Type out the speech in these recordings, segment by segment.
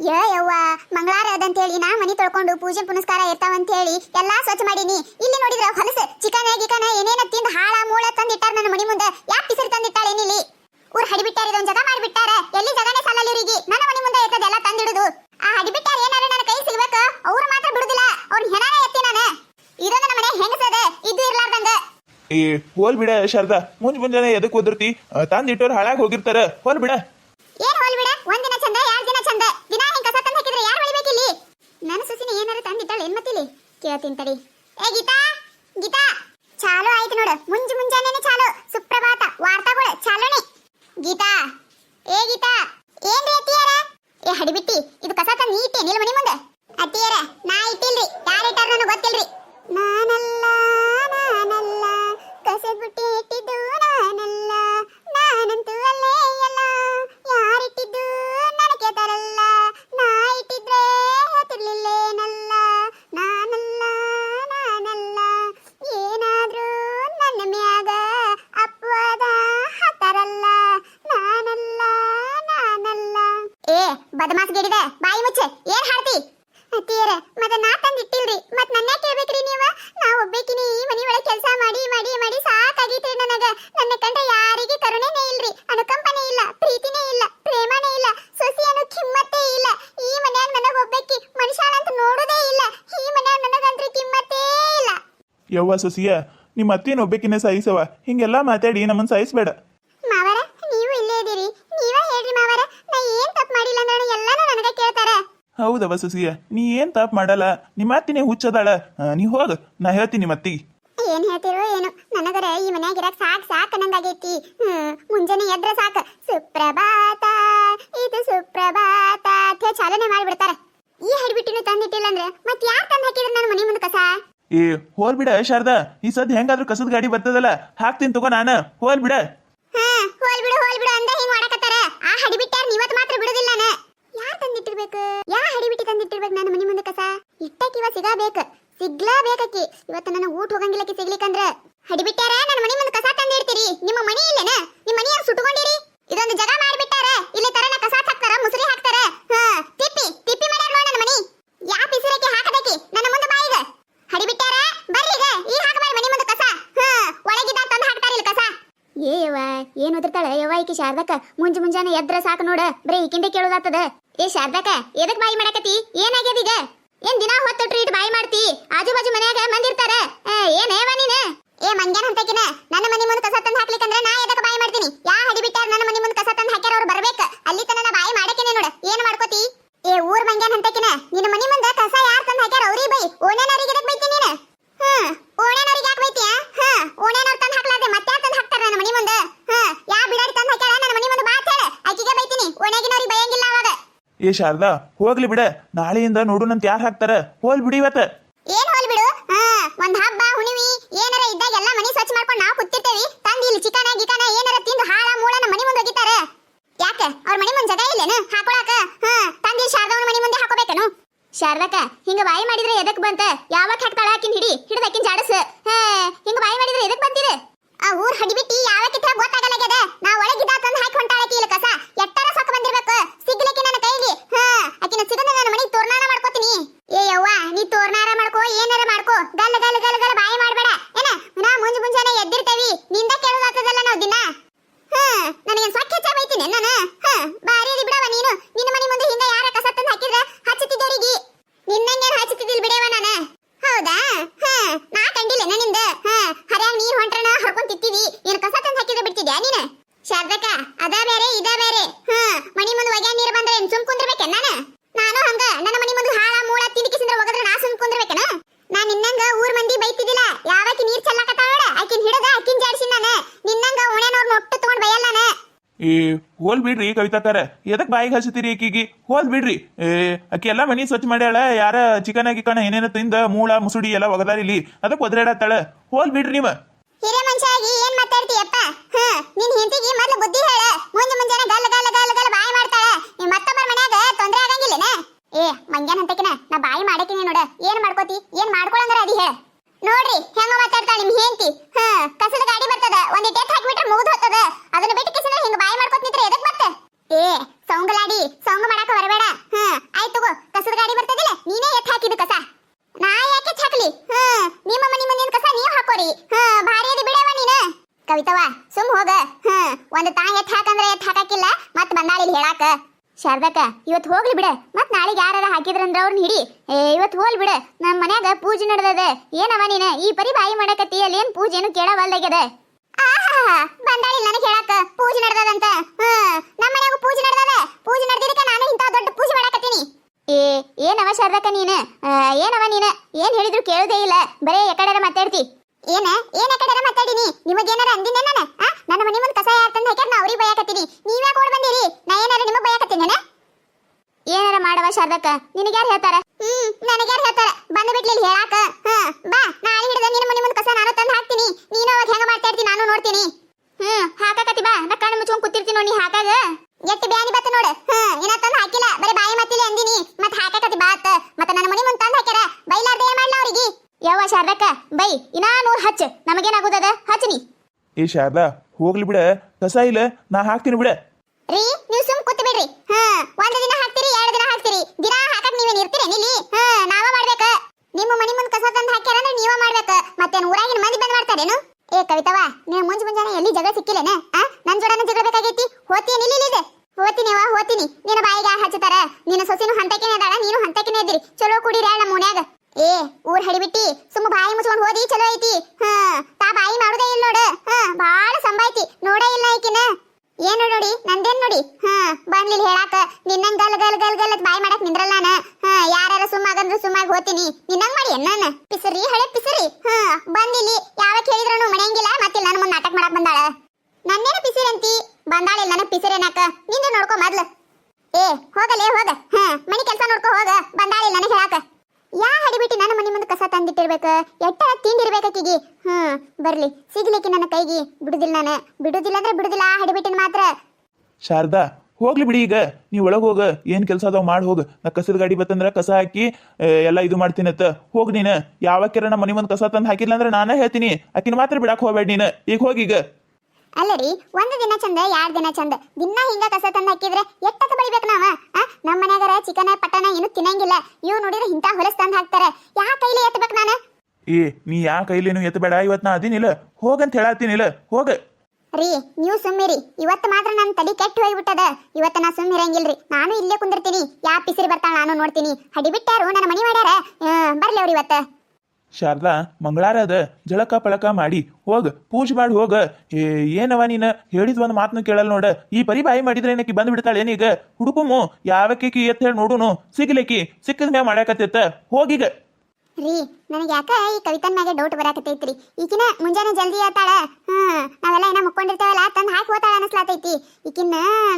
ಏ ಯವ್ವ, ಮಂಗಳಾರ ಅದಂತೇಳಿ, ನಾ ಮನಿ ತೊಳ್ಕೊಂಡು ಪೂಜೆ ಪುನಸ್ಕಾರ ಹೇಳಿ ಎಲ್ಲಾ ಸ್ವಚ್ಛ ಮಾಡೀನಿ. ಇಲ್ಲಿ ನೋಡಿದ್ರ ಹೊಲಸು ಚಿಕನ್ ಗಿಕನ ಏನೇನ ತಿಂದು ಹಾಳ ಮೂಳ ತಂದಿಟ್ಟಾರ ನನ್ನ ಮನಿ ಮುಂದೆ. ಯಾಕೆ ಪಿಸರಿ ತಂದಿಟ್ಟಾಳೇನಿಲ್ಲಿ ಊರ್ ಹಡಿಬಿಟ್ಟಾರ ಇದೊಂದ್ ಜಗ ಮಾಡಿಬಿಟ್ಟಾರ. ಎಲ್ಲಿ ಜಗನೇ ಸಾಲಲ್ಲಿ ಇವರಿಗೆ ನನ್ನ ಮನಿ ಮುಂದೆ ಇರ್ತದೆಲ್ಲ ತಂದಿಡುದು. ಆ ಹಡಿಬಿಟ್ಟಾರ ಏನಾರ ನನ್ನ ಕೈ ಸಿಗ್ಬೇಕ? ಅವ್ರು ಮಾತ್ರ ಬಿಡುದಿಲ್ಲ. ಅವ್ರ ಹೆಣನ ಎತ್ತಿ ನಾನು. ಇದೊಂದು ನಮ್ಮ ಮನೆ ಹೆಂಗಸದ? ಇದು ಇರ್ಲಾರ್ದಂಗ. ಏ, ಹೋಲ್ ಬಿಡ ಶಾರದಾ. ಮುಂಜ್ ಮುಂಜಾನೆ ಎದಕ್ ಓದಿರ್ತಿ ತಂದಿಟ್ಟವ್ರು ಹಾಳಾಗ್ ಹೋಗಿರ್ತಾರ. ಹೋಲ್ ಬಿಡ ಏನ್ ಹೋಲ್ ಬಿಡ ಒಂದ್ ದಿನ ಚಂದ ಎರಡ್ ದಿನ ಚಂದ ದಿನ ಹಿಂಗ್ ಕಸ ತಂದ್ ಹಾಕಿದ್ರೆ ಯಾರು ಬೆಳಿಬೇಕಿಲ್ಲಿ ನನ್ನ ಸೊಸಿನ ಏನಾರ ತಂದಿಟ್ಟಾಳ ಏನ್ ಮತ್ತಿಲ್ಲಿ ಕೇಳ್ತೀನಿ ತಡಿ. ಏ, ಗೀತಾ ಗೀತಾ. ಚಾಲು ಆಯ್ತು ನೋಡು. ಮುಂಜು ಮುಂಜಾನೆ ಚಾಲು. ಸುಪ್ರಭಾತ, ವಾರ್ತಾಗಳು, ಚಾಲುನೆ. ಗೀತಾ, ಏ, ಗೀತಾ. ಏನ್ರಿ ಅತ್ತಿಯಾರ? ಏ, ಹಡಿಬಿಟ್ಟಿ, ಇದು ಕಸ ತಂದು ನೀ ಇಟ್ಟೆ ನಿಲ್ ಮನಿ ಮುಂದೆ. ಅತ್ತಿಯಾರ, ನಾ ಇಟ್ಟಿಲ್ರಿ. ಯಾರ್ ಇಟ್ಟಾರ ನನಗೆ ಗೊತ್ತಿಲ್ರಿ. ನಾನಲ್ಲ. ಬದಮಾಸ್ ಗೆಡಿದೆ. ಬಾಯಿ ಮುಚ್ಚೆ. ಏನ್ ಹಾಡ್ತಿ? ಅತ್ತಿಯರ, ಮತ್ತೆ ನಾ ತಂದಿಟ್ಟಿಲ್ರಿ ಮತ್ ನನ್ನ ಕೇಳ್ಬೇಕ್ರಿ ನೀವ? ನಾ ಒಬ್ಬೇಕಿನಿ ಈ ಮನಿ ಒಳಗೆ ಕೆಲಸ ಮಾಡಿ ಮಾಡಿ ಮಾಡಿ ಸಾಕಾಗೈತ್ರಿ ನನಗ. ನನ್ನ ಕಂಡ ಯಾರಿಗೆ ಕರುಣೆನೇ ಇಲ್ರಿ. ಅನುಕಂಪನೆ ಇಲ್ಲ, ಪ್ರೀತಿನೇ ಇಲ್ಲ, ಪ್ರೇಮನೇ ಇಲ್ಲ, ಸೊಸಿ ಅನ್ನೋ ಕಿಮ್ಮತ್ತೇ ಇಲ್ಲ. ಈ ಮನ್ಯಾಗ ನನಗ ಒಬ್ಬೇಕಿ ಮನುಷ್ಯಾಳ ಅಂತ ನೋಡೋದೇ ಇಲ್ಲ. ಈ ಮನ್ಯಾಗ ನನಗಂತ್ರಿ ಕಿಮ್ಮತ್ತೇ ಇಲ್ಲ. ಯವ್ವ ಸೊಸಿಯ ನಿಮ್ಮ ಅತ್ತೇನು ಒಬ್ಬೇಕಿನ ಸಾಯಿಸವ ಹಿಂಗೆಲ್ಲ ಮಾತಾಡಿ ನಮ್ಮನ್ ಸಾಯಿಸ್ಬೇಡ ಮಾವರ ನೀವು ಇಲ್ಲೇ ಇದೀರಿ ನೀವೇ ಹೇಳ್ರಿ ಮಾವರ ನಾ ಏನ್ ತಪ್ಪು ಮಾಡಿಲ್ಲ ಅಂದ್ರೆ ಎಲ್ಲಾನು ನನಗ ಕೇಳ್ತಾರ ಹೌದವ ವಸುಸಿಯ ನೀ ಏನ್ ತಾಪ್ ಮಾಡಲ್ಲ? ನಿಮ್ಮ ಅತ್ತಿನೇ ಹುಚ್ಚದಾಳ. ನೀ ಹೋಗ ನಾ ಹೇಳ್ತೀನಿ ಮತ್ತಿ. ಏನ್ ಹೇಳ್ತಿರೋ ಏನು? ನನಗರ ಈ ಮನ್ಯಾಗ ಇರಕ್ ಸಾಕ್ ಸಾಕ್ ಅನ್ನಂಗಾಗೈತಿ. ಹ್ಮ್ ಮುಂಜಾನೆ ಎದ್ರ ಸಾಕ? ಸುಪ್ರಭಾತ ಇದು ಸುಪ್ರಭಾತ. ಅಂತ ಚಾಲನೆ ಮಾಡ್ಬಿಡ್ತಾರ. ಈ ಹೆಡ್ಬಿಟ್ಟಿನ ತಂದಿಟ್ಟಿಲ್ಲ ಅಂದ್ರೆ ಮತ್ ಯಾರ್ ತಂದ್ ಹಾಕಿದ್ರ ನನ್ನ ಮನೆ ಮುಂದೆ ಕಸ? ಏ ಹೋಲ್ ಬಿಡ ಶಾರದಾ. ಈ ಸದ್ ಹೆಂಗಾದ್ರೂ ಕಸದ ಗಾಡಿ ಬರ್ತದಲ್ಲ ಹಾಕ್ತೀನಿ ತಗೋ ನಾನು. ಹೋಲ್ ಬಿಡ. ಹಾ ಹೋಲ್ ಬಿಡು ಹೋಲ್ ಬಿಡು ಅಂದ ಹಿಂಗ್ ಮಾಡಕತ್ತಾರ. ಆ ಹಡಿಬಿಟ್ಟಾರ ನೀವತ್ ಮಾತ್ರ ಬಿಡುದಿಲ್ಲ ನಾನ ಯಾರ್ ತಂದಿಟ್ಟಿರ್ಬೇಕು ಯಾ ಹಡಿಬಿಟ್ಟಿ ತಂದಿಟ್ಟಿರ್ಬೇಕು ನನ್ನ ಮನಿ ಮುಂದೆ ಕಸ? ಇಟ್ಟಕಿವ ಸಿಗಬೇಕು. ಸಿಗ್ಲೇಬೇಕಿ ಇವತ್ತ ನನ್ನ ಊಟ ಹೋಗಂಗಿಲ್ಲಕ್ಕೆ ಸಿಗ್ಲಿಕ್ಕಂದ್ರ. ಹಡಿಬಿಟ್ಟಾರ ನನ್ನ ಮನಿ ಮುಂದೆ ಕಸ ತಂದಿಡ್ತೀರಿ. ನಿಮ್ಮ ಮನಿ ಇಲ್ಲೇನ? ನಿಮ್ಮ ಮನಿ ಯಾರು ಸುಟ್ಕೊಂಡಿರಿ ಇದೊಂದು ಜಗ ಮಾಡ್ಬಿಟ್ಟಾರ ಇಲ್ಲಿ ತರನ ಕಸ ಹಾಕ್ತಾರ ಮುಸುರಿ ಹಾಕ್ತಾರ ಹಾ ತಿಪ್ಪಿ ತಿಪ್ಪಿ ಮಾಡ್ಯಾರ ನೋಡ್ ನನ್ನ ಮನಿ ಯಾ ಪಿಸರಕ್ಕೆ ಹಾಕಬೇಕಿ ನನ್ನ ಮುಂದೆ ಬಾಯಿಗ ಹಡಿಬಿಟ್ಟಾರ ಬರ್ರಿ ಈಗ ಈ ಹಾಕಬಾರ ಮನಿ ಮುಂದೆ ಕಸ ಹಾ ಒಳಗಿದ್ದ ತಂದು ಹಾಕ್ತಾರ ಇಲ್ಲಿ ಕಸ ಏ ಯವ್ವ ಏನ್ ಓದಿರ್ತಾಳೆ ಯವ್ವ ಈಕಿ ಶಾರದಕ್ಕ? ಮುಂಜ ಮುಂಜಾನೆ ಎದ್ರ ಸಾಕು ನೋಡ? ಬರೀ ಈಕಿಂದ ಕೇಳೋದಾತದ ಏ ಶಾರದಕ್ಕ, ಎದಕ್ ಬಾಯಿ ಮಾಡಕತಿ ಏನಾಗ್ಯದ ಈಗ? ಏನ್ ದಿನ ಹೊತ್ತು ಟ್ರೀಟ್ ಬಾಯಿ ಮಾಡ್ತಿ? ಆಜು ಬಾಜು ಮನ್ಯಾಗ ಮಂದಿರ್ತಾರ. ಏನ್ ಏವ ನೀನ್? ಏ, ಮಂಗ್ಯಾನ ಹಂತಕಿನ, ನನ್ನ ಮನಿ ಮುಂದೆ ಕಸ ತಂದು ಹಾಕ್ಲಿಕ್ಕಂದ್ರ ನಾ ಎದಕ್ ಬಾಯಿ ಮಾಡ್ತೀನಿ? ಯಾ ಹಡಿ ಬಿಟ್ಟಾರ ನನ್ನ ಮನಿ ಮುಂದೆ ಕಸ ತಂದು ಹಾಕ್ಯಾರ ಅವ್ರು ಬರ್ಬೇಕ. ಅಲ್ಲಿ ತನ ಬಾಯಿ ಮಾಡಕೇನೆ ನೋಡ. ಏನ್ ಮಾಡ್ಕೋತಿ? ಏ, ಊರ್ ಮಂಗ್ಯಾನ ಹಂತಕಿನ, ನಿನ್ನ ಮನಿ ಮುಂದೆ ಕಸ ಯಾರ್ ತಂದು ಹಾಕ್ಯಾರ ಅವ್ರಿ ಬೈ? ಓಣ್ಯಾನವ್ರಿಗೆ ಎದಕ್ ಬೈತಿ ನೀನು? ಹ್ಮ್, ಓಣ್ಯಾನವ್ರಿಗೆ ಯಾಕೆ ಬೈತಿಯಾ? ಹಾ ಓಣ್ಯಾನವ್ರು ತಂದು ಹಾಕ್ಲಾರ್ದೆ ಮತ್ತೆ ತಂದು ಹಾಕ್ತಾರ ನನ್ನ ಮನಿ ಮುಂದೆ ಹಾ ಯಾ ಬಿಡಾಡಿ ತಂದು ಹಾಕ್ಯಾರ ನನ್ನ ಮನಿ ಮುಂದೆ ಬಾ ಅಂತ ಹೇಳ ಆಕಿಗೆ ಬೈತೀನಿ ಓಣ್ಯಾಗಿನವ್ರಿಗೆ ಬೈಯಂಗಿಲ್ಲ ಅವಾಗ ಏ ಶಾರದಾ, ಹೋಗ್ಲಿ ಬಿಡ. ನಾಳೆಯಿಂದ ನೋಡುನಂತ ಯಾರು ಹಾಕ್ತಾರ? ಹೋಲ್ ಬಿಡಿ ಇವತ್ತ. ಏನ್ ಹೋಲ್ ಬಿಡು? ಹಾ, ಒಂದ್ ಹಬ್ಬ ಹುಣಿವಿ ಏನಾರ ಇದ್ದಾಗ ಎಲ್ಲಾ ಮನಿ ಸ್ವಚ್ಛ ಮಾಡ್ಕೊಂಡು ನಾವು ಕೂತಿರ್ತೇವಿ. ತಂದಿ ಇಲ್ಲಿ ಚಿಕನ, ಗಿಕನ, ಏನಾರ ತಿಂದು ಹಾಳ ಮೂಳ ನಮ್ಮ ಮನಿ ಮುಂದೆ ಒಗಿತಾರ. ಯಾಕ? ಅವ್ರ ಮನಿ ಮುಂದೆ ಜಗ ಇಲ್ಲೇನು? ಹಾಕೊಳಕ? ಹಾ ತಂದಿ ಶಾರದಾ ಮನಿ ಮುಂದೆ ಹಾಕೋಬೇಕನು? ಶಾರದಕ್ಕ, ಹಿಂಗ ಬಾಯಿ ಮಾಡಿದ್ರೆ ಎದಕ್ ಬಂತ? ಯಾವಾಗ ಹಾಕ್ತಾಳ ಆಕಿನ್ ಹಿಡಿ? ಹಿಡಿದ ಆಕಿನ್ ಜಾಡಸ್. ಹಿಂಗ ಬಾಯಿ ಮಾಡಿದ್ರೆ ಎದಕ್ ಬಂತಿದೆ ಆ ಊರ್ ಹಡಿಬಿಟ್ಟಿ ಯಾವಕ್ಕೆ ತರ ಗೊತ್ತಾಗಲಾಗ್ಯದ ನಾ ಒಳಗಿದ್ದ ತಂದು ಹಾಕಿ ಹೊಂಟಾಳಕಿ ಇಲ್ಲ ಕಸ. ಎಟ್ಟರ ಸೊಕ್ಕ ಬಂದಿರ್ಬೇಕು ಸಿಗ್ಲಿಕ್ಕೆ ನನ್ನ ಕೈಲಿ ಹಾ ಆಕಿನ ಸಿಗದ ನನ್ನ ಮನೆಗೆ ತೋರ್ನಾರ ಮಾಡ್ಕೋತೀನಿ ಏ ಯವ್ವ ನೀ ತೋರ್ನಾರ ಮಾಡ್ಕೋ ಏನಾರ ಮಾಡ್ಕೋ ಗಲ್ ಗಲ್ ಗಲ್ ಗಲ್ ಬಾಯಿ ಮಾಡ್ಬೇಡ ಏನ ನಾ ಮುಂಜ ಮುಂಜಾನೆ ಎದ್ದಿರ್ತೇವಿ ನಿಂದ ಕೇಳೋದಾಗ್ತದಲ್ಲ ನಾವು ದಿನ ಹ್ಮ್ ನನಗೆ ಸ್ವಚ್ಛ ಹೆಚ್ಚ ಬೈತೀನಿ ನಾನು ಹ್ಮ್ ಬಾರಿ ಅದಿ ಬಿಡವ ನೀನು ನಿನ್ನ ಮನೆ ಮುಂದೆ ಹಿಂಗ ಯಾರ ಕಸ ತಂದು ಹಾಕಿದ್ರ ಹಚ್ಚುತ್ತಿದ್ದವರಿಗೆ ನಿನ್ನಂಗೇನ್ ಹಚ್ಚುತ್ತಿದ್ದಿಲ್ ಬಿಡವ ನಾನು ಹೌದಾ ಹ್ಮ್ ನಾ ಕಂಡಿಲ್ಲ ನಿಂದ ಹ್ಮ್ ಹರ್ಯಾಗ ನೀರ್ ಹೊಂಟ್ರನ ಹರ್ಕೊಂಡ್ ತಿತ್ತಿದಿ ಏನ್ ಕಸ ತಂದು ಹಾಕಿದ್ರೆ ಬಿಡ್ತಿದ್ಯಾ ನೀನು ಶಾರದಕ್ಕ ಅದ ಬೇರೆ ಇದ ಬೇರೆ ಹ್ಮ್ ಮನಿ ಮುಂದೆ ಒಗ್ಯಾನ ನೀರ್ ಬಂದ್ರೆ ಏನ್ ಸುಮ್ ಕುಂದ್ರಬೇಕೆ ನಾನು ನಾನು ಹಂಗ ನನ್ನ ಮನಿ ಮುಂದೆ ಹಾಳ ಮೂಳ ತಿಂದಿಕಿಸಿಂದ್ರ ಒಗದ್ರೆ ನಾ ಸುಮ್ ಕುಂದ್ರಬೇಕನ ನಾ ನಿನ್ನಂಗ ಊರ್ ಮಂದಿ ಬೈತಿದ್ದಿಲ್ಲ ಯಾವಾಕಿ ನೀರ್ ಚೆಲ್ಲಕತ್ತಾಳ ಆಕಿನ್ ಹಿಡದ ಆಕಿನ್ ಜಾಡ್ಸಿ ನಾನು ನಿನ್ನಂಗ ಉಣ್ಯಾನವ್ರನ್ನ ಒಟ್ಟು ತಗೊಂಡ್ ಬೈಯಲ್ಲ ನಾನು ಏ, ಹೋಲ್ ಬಿಡ್ರಿ ಕವಿತಾಕಾರ ಎದಕ್ ಬಾಯಿಗೆ ಹಚ್ಚತೀರಿ ಆಕಿಗೆ ಹೋಲ್ ಬಿಡ್ರಿ. ಏ ಆಕಿ ಎಲ್ಲ ಮನಿ ಸ್ವಚ್ಛ ಮಾಡ್ಯಾಳ, ಯಾರ ಚಿಕನ ಕಣ ಏನೇನ ತಿಂದ, ಮೂಳ, ಮುಸುಡಿ ಎಲ್ಲ ಒಗದಾರ ಇಲ್ಲಿ ಅದಕ್ಕೆ ಒದ್ರಾಡತ್ತಾಳ. ಹೋಲ್ ಬಿಡ್ರಿ ನೀವ. ಹಿರಿಯ ಮನುಷ್ಯಾಗಿ ಏನ್ ಮಾತಾಡ್ತೀಯಪ್ಪ? ಹ, ನಿನ್ ಹೆಂಡತಿಗೆ ಮೊದ್ಲು ಬುದ್ಧಿ ಹೇಳ. ಮುಂಜೆ ಮುಂಜಾನೆ ಗಲ್ಲ ಗಲ್ಲ ಗಲ್ಲ ಗಲ್ಲ ಬಾಯಿ ಮಾಡ್ತಾಳ. ನೀನ್ ಮತ್ತೊಬ್ಬರ ಮನ್ಯಾಗ ತೊಂದ್ರೆ ಆಗಂಗಿಲ್ಲನ? ಏ, ಮಂಗ್ಯಾನ ಅಂತಕಿನ, ನಾ ಬಾಯಿ ಮಾಡಕಿನಿ ನೋಡ. ಏನ್ ಮಾಡ್ಕೋತಿ? ಏನ್ ಮಾಡ್ಕೊಳಂದ್ರ ಅದಿ ಹೇಳ. ನೋಡ್ರಿ, ಹೆಂಗ ಮಾತಾಡ್ತಾಳ ನಿಮ್ ಹೆಂಡತಿ? ಹ ಒಂದ್ ತಾಯಿ ಎತ್ ಹಾಕಂದ್ರೆ ಎತ್ ಹಾಕಕ್ಕಿಲ್ಲ ಮತ್ ಬಂದಾಳ ಇಲ್ಲಿ ಹೇಳಾಕ. ಶಾರದಕ್ಕ, ಇವತ್ತು ಹೋಗ್ಲಿ ಬಿಡ ಮತ್ ನಾಳೆಗೆ ಯಾರಾರ ಹಾಕಿದ್ರಂದ್ರ ಅವ್ರನ್ನ ಹಿಡಿ. ಏ, ಇವತ್ತು ಹೋಗಲಿ ಬಿಡ ನಮ್ಮ ಮನ್ಯಾಗ ಪೂಜೆ ನಡೆದದ. ಏನವ ನೀನ, ಈ ಪರಿ ಬಾಯಿ ಮಾಡಕತ್ತಿ ಅಲ್ಲಿ ಏನ್ ಆಹಾ ಕೇಳವಲ್ದಾಗ್ಯದ ಬಂದಾಳಿಲ್ಲ ನನಗೆ ಹೇಳಾಕ, ಪೂಜೆ ನಡೆದದಂತ. ಹ್ಮ್ ನಮ್ಮ ಮನ್ಯಾಗ ಪೂಜೆ ನಡೆದದ. ಪೂಜೆ ನಡೆದಿದ್ದಕ್ಕೆ ನಾನು ಇಂತ ದೊಡ್ಡ ಪೂಜೆ ಮಾಡಕತ್ತೀನಿ. ಏ, ಏನವ ಶಾರದಕ್ಕ ನೀನು? ಏನವ ನೀನ? ಏನ್ ಹೇಳಿದ್ರು ಕೇಳೋದೇ ಇಲ್ಲ. ಬರೇ ಎಕಡೆರ ಮಾತಾಡ್ತಿ. ಏನ? ಏನ ಎಕಡೆರ ಮಾತಾಡಿನಿ? ನಿಮಗೇನಾರ ಅಂದಿನ ನಾನು ಆ? ನನ್ನ ಮನೆ ಮುಂದೆ ಕಸ ಅಂತ ಹಾಕ್ಯಾರ ನಾ ಅವ್ರಿಗೆ ಬಯಕತ್ತೀನಿ ನೀವ್ಯಾಕೆ ಓಡ್ ಬಂದಿರಿ? ನಾ ಏನಾರ ನಿಮಗ್ ಬಯಕತ್ತೀನಿ ಏನಾರ ಮಾಡವ ಶಾರದಕ್ಕ? ನಿನಗ್ಯಾರು ಹೇಳ್ತಾರ? ಹ್ಮ್ ನನಗ್ಯಾರು ಹೇಳ್ತಾರ? ಬಂದ ಇಲ್ಲಿ ಹೇಳಾಕ. ಹಾ, ಬಾ. ನಾಳೆ ಹಿಡಿದ ನಿನ್ನ ಮನೆ ಮುಂದೆ ಕಸ ನಾನು ತಂದು ಹಾಕ್ತೀನಿ. ನೀನು ಅವಾಗ ಹೆಂಗ ಮಾತಾಡ್ತಿ ನಾನು ನೋಡ್ತೀನಿ. ಹ್ಮ್ ಹಾಕಾಕತಿ ಬಾ. ನಾ ಕಣ್ಣು ಮುಚ್ಕೊಂಡು ಕೂತಿರ್ತೀನಿ ನೋಡಿ ಹಾಕಾಗ. ಎಟ್ಟು ಬ್ಯಾನಿ ಬತ್ತ ನೋಡು. ಹ್ಮ್, ಇನ್ನ ತಂದು ಹಾಕಿಲ್ಲ. ಬರೀ ಬಾಯಿ ಮತ್ತಿಲ್ಲ ಅಂದಿನಿ. ಮತ್ತೆ ಹಾಕಕತ್ತಿ ಬಾ ಮತ್ತ ನನ್ನ ಮನೆ ಮುಂದೆ ತಂದು ಹಾಕ್ಯಾರ ಬೈಲಾರ್ದೆ ಏನ್ ಮಾಡ್ಲ ಅವ್ರಿಗೆ ಯವ್ವ ಶಾರದಕ್ಕ ಬೈ ಇನ್ನ ನೂರ್ ಹಚ್ಚ. ನಮಗೇನಾಗುದದ? ಹಚ್ಚ ನೀ ಏ ಶಾರದಾ ಹೋಗ್ಲಿ ಬಿಡ. ಕಸ ಇಲ್ಲ ನಾ ಹಾಕ್ತೀನಿ ಬಿಡ. ರೀ ನೀವು ಸುಮ್ ಕೂತ್ ಬಿಡ್ರಿ. ಹಾ ಒಂದ್ ದಿನ ಹಾಕ್ತೀರಿ ಎರಡ್ ದಿನ ಹಾಕ್ತೀರಿ. ದಿನ ಹಾಕಕ್ ನೀವೇನ್ ಇರ್ತೀರಿ ನಿಲ್ಲಿ. ಹಾ ನಾವ ಮಾಡ್ಬೇಕ. ನಿಮ್ಮ ಮನಿ ಮುಂದ್ ಕಸ ತಂದ್ ಹಾಕ್ಯಾರ ಅಂದ್ರೆ ನೀವ ಮಾಡ್ಬೇಕ. ಮತ್ತೆ ಊರಾಗಿನ ಮಂದಿ ಬಂದ್ ಮಾಡ್ತಾರೇನು? ಏ ಕವಿತವ ನೀವು ಮುಂಜ್ ಮುಂಜಾನೆ ಎಲ್ಲಿ ಜಗಳ ಸಿಕ್ಕಿಲ್ಲೇನ? ಆ ನನ್ ಜೋಡನ ಜಗಳ ಬೇಕಾಗೈತಿ? ಹೋತೀನಿ ಇಲ್ಲಿ ಇದೆ ಹೋತಿನಿ ವಾ ಹೋತೀನಿ ನಿನ್ನ ಬಾಯಿಗೆ ಹಚ್ಚತಾರ ನಿನ್ನ ಸೊಸಿನೂ ಹಂತಕಿನೇ ಅದಾಳ ನೀನು ಹಂತಕಿನೇ ಇದ್ದೀರಿ ಚಲೋ ಕುಡಿರಿ ನಮ್ಮ ಮನ್ಯಾಗ. ಏ ಹಡಿಬಿಟ್ಟಿ, ಸುಮ್ಮ ಬಾಯಿ ಮುಚ್ಕೊಂಡು ಹೋದಿ, ಚಲೋ ಐತಿ. ಹಾ, ತಾ ಬಾಯಿ ಮಾಡುದೇ ಇಲ್ಲ ನೋಡು. ಹಾ, ಬಾಳ ಸಂಬಾಯ್ತಿ ನೋಡೇ ಇಲ್ಲ ಐಕಿನ ಏನು ನೋಡಿ ನಂದೇನ್ ನೋಡಿ? ಹಾ, ಬಂದ್ಲಿಲ್ ಹೇಳಾಕ, ನಿನ್ನಂಗ್ ಗಲ್ ಗಲ್ ಗಲ್ ಗಲ್ ಬಾಯಿ ಮಾಡಕ್ ನಿಂದ್ರಲ್ಲ ನಾನ? ಹಾ ಯಾರ ಸುಮ್ಮಾಗಂದ್ರು ಸುಮ್ಮಾಗಿ ಹೋತೀನಿ. ನಿನ್ನಂಗ್ ಮಾಡಿ ನಾನು? ಪಿಸರಿ, ಹಳೆ ಪಿಸರಿ. ಹಾ, ಬಂದಿಲ್ಲಿ, ಯಾವಾಗ ಹೇಳಿದ್ರನು ಮನೆಯಂಗಿಲ್ಲ ಮತ್ತೆ ನನ್ನ ಮುಂದೆ ನಾಟಕ ಮಾಡಕ್ ಬಂದಾಳ. ನನ್ನೇನ ಪಿಸಿರಂತಿ ಬಂದಾಳಿಲ್ಲ ನನಗ್ ಪಿಸಿರೇನಾಕ ನಿಂದ ನೋಡ್ಕೊ ಮೊದ್ಲು. ಏ, ಹೋಗಲೇ, ಹೋಗ. ಹಾ, ಮನಿ ಕೆಲಸ ನೋಡ್ಕೊ ಹೋಗ. ಬಂದಾಳಿಲ್ಲ ನನಗೆ ಹೇಳಾಕ. ಯಾ ಹಡಿಬಿಟ್ಟು ನನ್ನ ಮನೆ ಮುಂದೆ ಕಸ ತಂದಿಟ್ಟಿರ್ಬೇಕು? ಎಟ್ಟ ತಿಂದಿರ್ಬೇಕಾಕಿಗಿ ಹ್ಮ್ ಬರ್ಲಿ. ಸಿಗ್ಲಿಕ್ಕೆ ನನ್ನ ಕೈಗಿ. ಬಿಡುದಿಲ್ಲ ನಾನು. ಬಿಡುದಿಲ್ಲ ಅಂದ್ರೆ ಬಿಡುದಿಲ್ಲ ಆ ಹಡಿಬಿಟ್ಟಿನ ಮಾತ್ರ. ಶಾರದಾ ಹೋಗ್ಲಿ ಬಿಡಿ ಈಗ. ನೀ ಒಳಗೆ ಹೋಗ. ಏನು ಕೆಲಸ ಅದಾವ ಮಾಡಿ ಹೋಗ. ನಾ ಕಸದ ಗಾಡಿ ಬತ್ತಂದ್ರ ಕಸ ಹಾಕಿ ಆ, ಎಲ್ಲ ಇದು ಮಾಡ್ತೀನತ್ತ ಹೋಗ್ ನೀನ. ಯಾವ ಕಿರಣ ಮನೆ ಮುಂದೆ ಕಸ ತಂದು ಹಾಕಿಲ್ಲ ಅಂದ್ರೆ ನಾನೇ ಹೇಳ್ತೀನಿ. ಆಕಿನ ಮಾತ್ರ ಬಿಡಕ್ಕೆ ಹೋಗ್ಬೇಡ ನೀನು. ಈಗ ಹೋಗೀಗ ಅಲ್ಲರಿ ಒಂದು ದಿನ ಚಂದ ಎರಡು ದಿನ ಚಂದ. ದಿನ ಹಿಂಗ ಕಸ ತಂದು ಹಾಕಿದ್ರೆ ಎಟ್ಟತ್ತ ಬಳಿಬೇಕು ನಾವ ಆ ನಮ್ಮ ಮನ್ಯಾಗರ ಚಿಕನ್ ಪಟನ ಏನು ತಿನ್ನಂಗಿಲ್ಲ. ಇವ್ ನೋಡಿದ್ರೆ ಇಂತ ಹೊಲಸ್ ಹಾಕ್ತಾರೆ ಹಾಕ್ತಾರ. ಯಾ ಕೈಲಿ ಎತ್ತಬೇಕು ನಾನು? ಏ ನೀ ಯಾ ಕೈಲೇನು ಎತ್ತಬೇಡ ಇವತ್ ನಾ ಅದೀನಿಲ್ಲ. ಹೋಗಂತ ಹೇಳಾತಿನಿಲ್ಲ ಹೋಗ. ರೀ ನೀವು ಸುಮ್ಮಿರಿ. ಇವತ್ತು ಮಾತ್ರ ನನ್ನ ತಲೆ ಕೆಟ್ಟು ಹೋಗ್ಬಿಟ್ಟದ. ಇವತ್ತು ನಾ ಸುಮ್ಮಿರಂಗಿಲ್ರಿ ನಾನು ಇಲ್ಲೇ ಕುಂದಿರ್ತೀನಿ. ಯಾ ಪಿಸಿರಿ ಬರ್ತಾಳ ನಾನು ನೋಡ್ತೀನಿ. ಹಡಿಬಿಟ್ಟಾರು ನನ್ನ ಮನಿ ಮಾಡ್ಯಾರ? ಬರ್ಲಿ ಅವ್ರು ಇವತ್ತ. ಶಾರದಾ, ಮಂಗಳಾರದ ಜಳಕ ಪಳಕ ಮಾಡಿ ಹೋಗ, ಪೂಜೆ ಮಾಡಿ ಹೋಗ. ಏನವ ನೀನ? ಹೇಳಿದ್ ಒಂದು ಮಾತನ್ನು ಕೇಳಲ್ಲ ನೋಡ. ಈ ಪರಿ ಬಾಯಿ ಮಾಡಿದ್ರೆ ಏನಕ್ಕೆ ಬಂದು ಬಿಡ್ತಾಳೆ ಏನೀಗ ಹುಡುಕುಮು ಯಾವಕ್ಕೆ ಎತ್ತ ಹೇಳಿ ನೋಡುನು? ಸಿಗ್ಲಿಕ್ಕಿ ಸಿಕ್ಕಿದ ಮ್ಯಾಗ ಮಾಡಾಕತ್ತಿತ್ತ ಹೋಗೀಗ ರೀ, ನನಗೆ ಯಾಕ ಈ ಕವಿತನ್ ಮ್ಯಾಗೆ ಡೌಟ್ ಬರಾಕತೈತ್ರಿ ಈಕಿನ ಮುಂಜಾನೆ ಜಲ್ದಿ ಆತಾಳ. ಹ್ಮ್, ನಾವೆಲ್ಲ ಏನ ಮುಕ್ಕೊಂಡಿರ್ತೇವಲ್ಲ, ತಂದ್ ಹಾಕಿ ಹೋತಾಳ ಅನಸ್ಲಾತೈತಿ ಈಕಿನ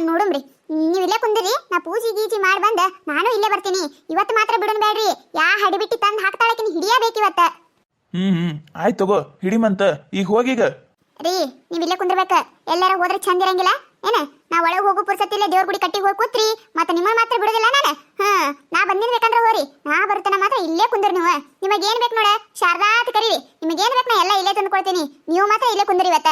ನೋಡುಮ್ರಿ. ನೀವ್ ಇಲ್ಲೇ ಕುಂದಿರಿ. ನಾ ಪೂಜಿ ಗೀಜಿ ಮಾಡಿ ಬಂದ. ನಾನು ಇಲ್ಲೇ ಬರ್ತೀನಿ. ಇವತ್ತು ಮಾತ್ರ ಬಿಡೋನ್ ಬೇಡ್ರಿ ಯಾ ಹಡಿಬಿಟ್ಟಿ ತಂದ್ ಹಾಕ್ತಾಳಕಿನ ಹಿಡಿಯಬೇಕು ಇವತ್ತ. ಹ್ಮ್ ಹ್ಮ್. ಆಯ್ತು ತಗೋ ಹಿಡಿಮಂತ. ಈಗ ಹೋಗೀಗ ರೀ ನೀವು ಇಲ್ಲೇ ಕುಂದಿರ್ಬೇಕ. ಎಲ್ಲಾರ ಹೋದ್ರೆ ಚಂದ ಇರಂಗಿಲ್ಲ. ಏನ? ನಾ ಒಳಗೆ ಹೋಗೋ ಪುರ್ಸತ್ತಿಲ್ಲ ದೇವ್ರ ಗುಡಿ ಕಟ್ಟಿಗೆ ಹೋಗಿ ಕೂತ್ರಿ. ಮತ್ತೆ ನಿಮ್ಮ ಮಾತ್ರ ಬಿಡೋದಿಲ್ಲ ನಾನು? ಹಾ ನಾ ಬಂದಿನ ಬೇಕಂದ್ರ ಹೋರಿ. ನಾ ಬರ್ತೇನೆ ಮಾತ್ರ ಇಲ್ಲೇ ಕುಂದ್ರಿ ನೀವು. ನಿಮಗೆ ಏನ್ ಬೇಕು ನೋಡ? ಶಾರದಾ ಅಂತ ಕರೀರಿ. ನಿಮಗೆ ಏನ್ ಬೇಕು ನಾ ಎಲ್ಲ ಇಲ್ಲೇ ತಂದು ಕೊಡ್ತೀನಿ ನೀವು ಮಾತ್ರ ಇಲ್ಲೇ ಕುಂದಿರಿ ಇವತ್ತ.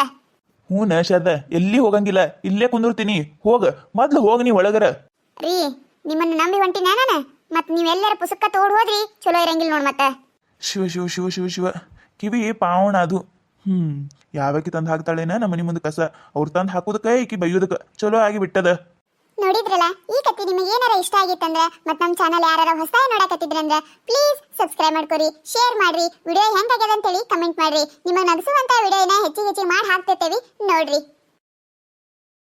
ಹ್ಞೂ ಶಾರದಾ ಎಲ್ಲಿ ಹೋಗಂಗಿಲ್ಲ. ಇಲ್ಲೇ ಕುಂದಿರ್ತೀನಿ. ಹೋಗ. ಮೊದ್ಲು ಹೋಗ ನೀ ಒಳಗರ. ರೀ ನಿಮ್ಮನ್ನ ನಂಬಿ ಹೊಂಟಿನ ನಾನು? ಮತ್ ನೀವೆಲ್ಲರ ಪುಸ್ತಕ ತೋಡ್ ಹೋದ್ರಿ? ಚಲೋ ಇರಂಗಿಲ್ಲ ನೋಡ್ ಮತ್ತೆ. ಶಿವ ಶಿವ ಶಿವ ಶಿವ ಶಿವ. ಕಿವಿ ಪಾವಣ ಅದು. ಹ್ಮ್. ಯಾವಕ್ಕೆ ತಂದು ಹಾಕ್ತಾಳೇನ? ನಮ್ಮ ಮನೆ ಮುಂದೆ ಕಸ. ಅವ್ರು ತಂದು ಹಾಕೋದಕ್ಕೆ ಈಕಿ ಬೈಯೋದಕ್ಕೆ. ಚಲೋ ಆಗಿ ಬಿಟ್ಟದ. ನೋಡಿದ್ರಲ್ಲ, ಈ ಕತೆ ನಿಮಗೆ ಏನಾರ ಇಷ್ಟ ಆಗಿತ್ತಂದ್ರ, ಮತ್ ನಮ್ಮ ಚಾನಲ್ ಯಾರು ಹೊಸದಾಗಿ ನೋಡಕತ್ತಿದ್ರಂದ್ರ ಪ್ಲೀಸ್ ಸಬ್ಸ್ಕ್ರೈಬ್ ಮಾಡ್ಕೊರಿ ಶೇರ್ ಮಾಡ್ರಿ ವಿಡಿಯೋ ಹೆಂಗಾಗ್ಯದ ಅಂತೇಳಿ ಕಮೆಂಟ್ ಮಾಡ್ರಿ. ನಿಮಗೆ ನಗಿಸುವಂತ ವಿಡಿಯೋನ ಹೆಚ್ಚಿಗೆ ಹೆಚ್ಚಿಗೆ ಮಾಡಿ ಹಾಕ್ತಿರ್ತೇವಿ ನೋಡ್ರಿ.